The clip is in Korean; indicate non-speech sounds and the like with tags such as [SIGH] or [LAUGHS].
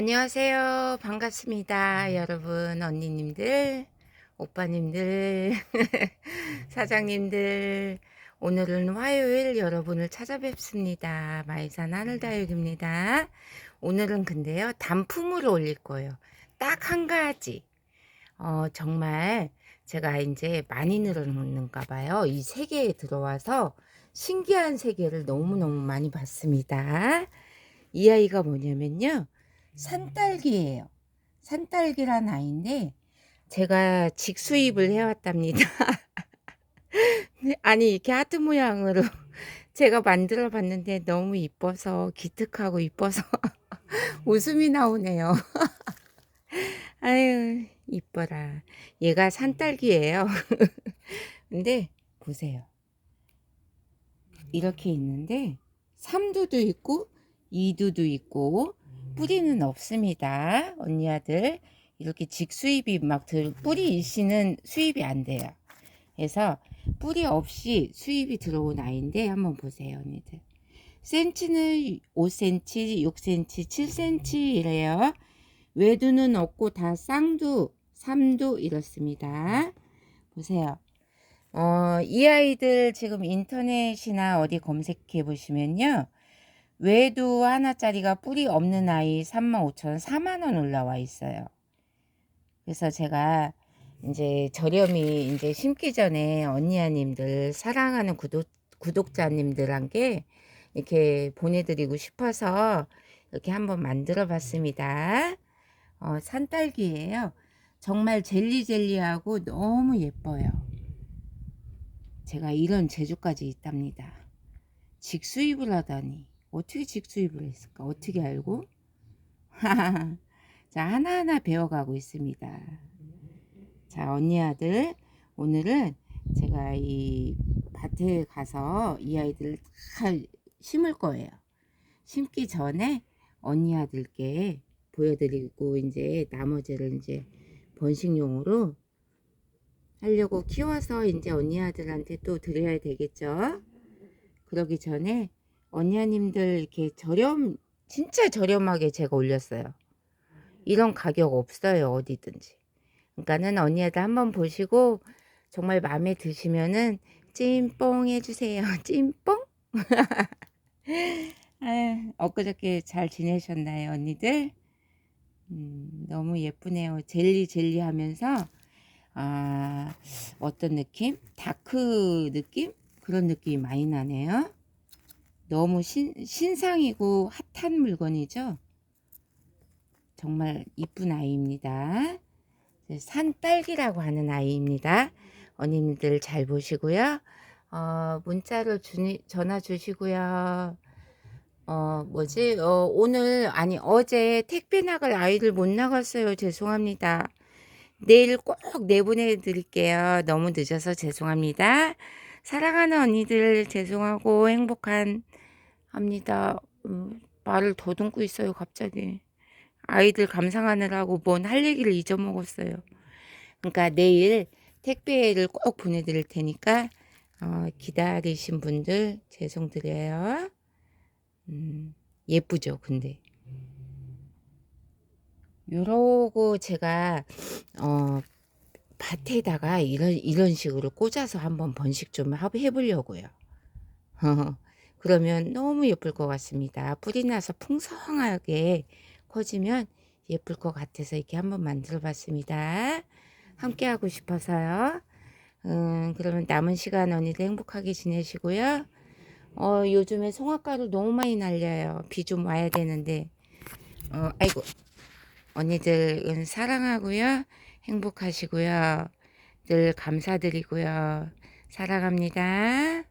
안녕하세요. 반갑습니다. 여러분, 언니님들, 오빠님들, [LAUGHS] 사장님들. 오늘은 화요일 여러분을 찾아뵙습니다. 마이산 하늘다육입니다. 오늘은 근데요, 단품을 올릴 거예요. 딱 한 가지. 어, 정말 제가 이제 많이 늘어났는가 봐요. 이 세계에 들어와서 신기한 세계를 너무너무 많이 봤습니다. 이 아이가 뭐냐면요. 산딸기예요. 산딸기란 아이인데 제가 직수입을 해왔답니다. [LAUGHS] 아니 이렇게 하트 모양으로 [LAUGHS] 제가 만들어 봤는데 너무 이뻐서 기특하고 이뻐서 [LAUGHS] 웃음이 나오네요. 아유 이뻐라. 얘가 산딸기예요. 근데 보세요. 이렇게 있는데 3두도 있고 2두도 있고 뿌리는 없습니다. 언니 아들 이렇게 직수입이 막 들, 뿌리 일시는 수입이 안 돼요. 그래서 뿌리 없이 수입이 들어온 아이인데 한번 보세요 언니들. 센치는 5cm, 6cm, 7cm 이래요. 외두는 없고 다 쌍두, 삼두 이렇습니다. 보세요. 어, 이 아이들 지금 인터넷이나 어디 검색해 보시면요. 외두 하나짜리가 뿌리 없는 아이 35,000원, 4만원 올라와 있어요. 그래서 제가 이제 저렴이 이제 심기 전에 언니아님들 사랑하는 구독, 구독자님들한테 이렇게 보내드리고 싶어서 이렇게 한번 만들어 봤습니다. 어, 산딸기예요. 정말 젤리젤리하고 너무 예뻐요. 제가 이런 재주까지 있답니다. 직수입을 하다니. 어떻게 직수입을 했을까? 어떻게 알고? [LAUGHS] 자, 하나하나 배워가고 있습니다. 자, 언니 아들, 오늘은 제가 이 밭에 가서 이 아이들을 다 심을 거예요. 심기 전에 언니 아들께 보여드리고, 이제 나머지를 이제 번식용으로 하려고 키워서 이제 언니 아들한테 또 드려야 되겠죠? 그러기 전에 언니님들 이렇게 저렴 진짜 저렴하게 제가 올렸어요. 이런 가격 없어요 어디든지. 그러니까는 언니들 한번 보시고 정말 마음에 드시면은 찐뽕 해주세요. [LAUGHS] 찐뽕? [LAUGHS] 아유, 엊그저께 잘 지내셨나요 언니들? 음, 너무 예쁘네요. 젤리 젤리 하면서 아 어떤 느낌? 다크 느낌? 그런 느낌이 많이 나네요. 너무 신, 신상이고 핫한 물건이죠. 정말 이쁜 아이입니다. 산딸기라고 하는 아이입니다. 언니들 잘 보시고요. 어, 문자로 주니, 전화 주시고요. 어, 뭐지? 어, 오늘, 아니, 어제 택배 나갈 아이들 못 나갔어요. 죄송합니다. 내일 꼭 내보내 드릴게요. 너무 늦어서 죄송합니다. 사랑하는 언니들 죄송하고 행복한 합니다. 음, 말을 더듬고 있어요, 갑자기. 아이들 감상하느라고 뭔 할 얘기를 잊어먹었어요. 그러니까 내일 택배를 꼭 보내드릴 테니까 어, 기다리신 분들 죄송드려요. 음, 예쁘죠, 근데. 요러고 제가 어, 밭에다가 이런 이런 식으로 꽂아서 한번 번식 좀 해보려고요. [LAUGHS] 그러면 너무 예쁠 것 같습니다. 뿌리 나서 풍성하게 커지면 예쁠 것 같아서 이렇게 한번 만들어 봤습니다. 함께 하고 싶어서요. 음, 그러면 남은 시간 언니들 행복하게 지내시고요. 어, 요즘에 송화가루 너무 많이 날려요. 비 좀 와야 되는데. 어, 아이고. 언니들은 사랑하고요. 행복하시고요. 늘 감사드리고요. 사랑합니다.